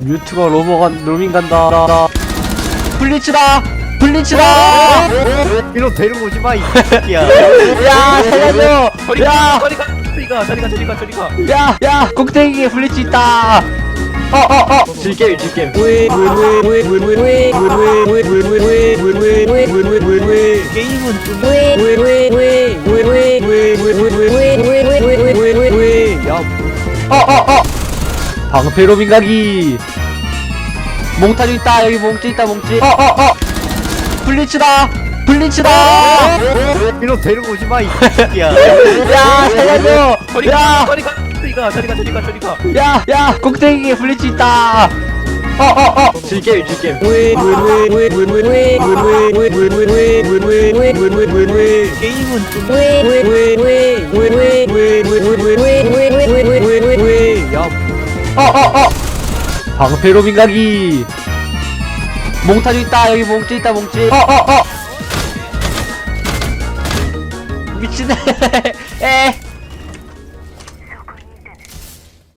뮤트가 로버 간 로밍 간다 블리츠다 블리츠다 이로 데리고 오지 마, 이 새끼야. 야 살려줘 저리 가 야 저리 가 저리 가 저리 가 저리 가 저리 가 야, 야, 꼭대기에 블리츠 있다. 어, 어, 어. 질게임, 질게임. 게임은 좀 야, 어, 어, 어. 방패 로밍 가기. 몽타주 있다. 여기 몽찌 있다, 몽찌. 어, 어, 어. 블리츠다. 블리츠다. 이로 데리고 오지 마, 이 새끼야. 야, 살려줘. 저리 가 야, 저리 가 저리 가 저리 가 저리 가 저리 가 야, 야, 꼭대기에 블리츠 있다. 어, 어, 어. 질게임, 질게임. 게임은 좀 야, 어, 어, 어. 방패 로밍 가기. 몽타주 있다. 여기 몽찌 있다, 몽찌. 어, 어, 어. 미친네.